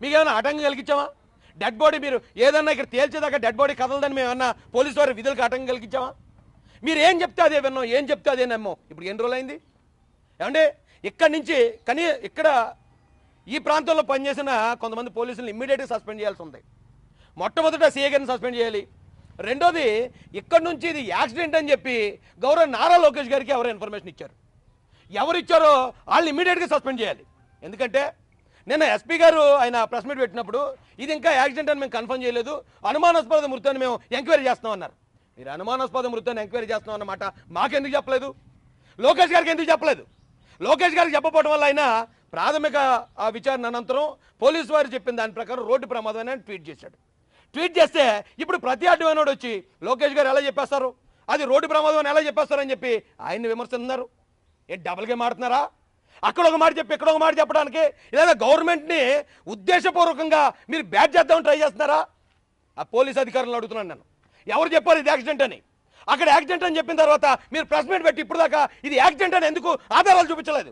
మీకు ఏమైనా ఆటంకం కలిగించామా డెడ్ బాడీ మీరు ఏదన్నా ఇక్కడ తేల్చేదాకా డెడ్ బాడీ కదలదని మేము ఏమన్నా పోలీసు వారి విధులకు ఆటంకం కలిగించామా మీరు ఏం చెప్తే అదే విన్నాం ఏం చెప్తే అదే నమ్మం. ఇప్పుడు ఎన్ని రోజులైంది? ఏమంటే ఇక్కడి నుంచి కనీ ఇక్కడ ఈ ప్రాంతంలో పనిచేసిన కొంతమంది పోలీసులను ఇమ్మీడియట్గా సస్పెండ్ చేయాల్సి ఉంది. మొట్టమొదట సీఏ గారిని సస్పెండ్ చేయాలి. రెండోది ఇక్కడ నుంచి ఇది యాక్సిడెంట్ అని చెప్పి గౌరవ నారా లోకేష్ గారికి ఎవరు ఇన్ఫర్మేషన్ ఇచ్చారు. ఎవరు ఇచ్చారో వాళ్ళు ఇమ్మీడియట్గా సస్పెండ్ చేయాలి. ఎందుకంటే నిన్న ఎస్పీ గారు ఆయన ప్రెస్ మీట్ పెట్టినప్పుడు ఇది ఇంకా యాక్సిడెంట్ అని మేము కన్ఫర్మ్ చేయలేదు. అనుమానాస్పద మృతాన్ని మేము ఎంక్వైరీ చేస్తాం అన్నారు. మీరు అనుమానాస్పద మృతాన్ని ఎంక్వైరీ చేస్తాం అన్నమాట మాకెందుకు చెప్పలేదు? లోకేష్ గారికి ఎందుకు చెప్పలేదు? లోకేష్ గారికి చెప్పపోవడం వల్ల ఆయన ప్రాథమిక విచారణ అనంతరం పోలీసు వారు చెప్పిన దాని ప్రకారం రోడ్డు ప్రమాదం అని ట్వీట్ చేశాడు. ట్వీట్ చేస్తే ఇప్పుడు ప్రతి అడ్డమైనోడు వచ్చి లోకేష్ గారు ఎలా చెప్పేస్తారు? అది రోడ్డు ప్రమాదం అని ఎలా చెప్పేస్తారని చెప్పి ఆయన్ని విమర్శిస్తున్నారు. ఏ డబుల్గా మాడుతున్నారా అక్కడ ఒక మాట చెప్పి ఇక్కడ ఒక మాట చెప్పడానికి. లేదా గవర్నమెంట్ని ఉద్దేశపూర్వకంగా మీరు బ్యాట్ చేద్దామని ట్రై చేస్తున్నారా? ఆ పోలీస్ అధికారులను అడుగుతున్నాను నేను. ఎవరు చెప్పారు ఇది యాక్సిడెంట్ అని? అక్కడ యాక్సిడెంట్ అని చెప్పిన తర్వాత మీరు ప్రెస్ మీట్ పెట్టి ఇప్పుడు దాకా ఇది యాక్సిడెంట్ అని ఎందుకు ఆధారాలు చూపించలేదు?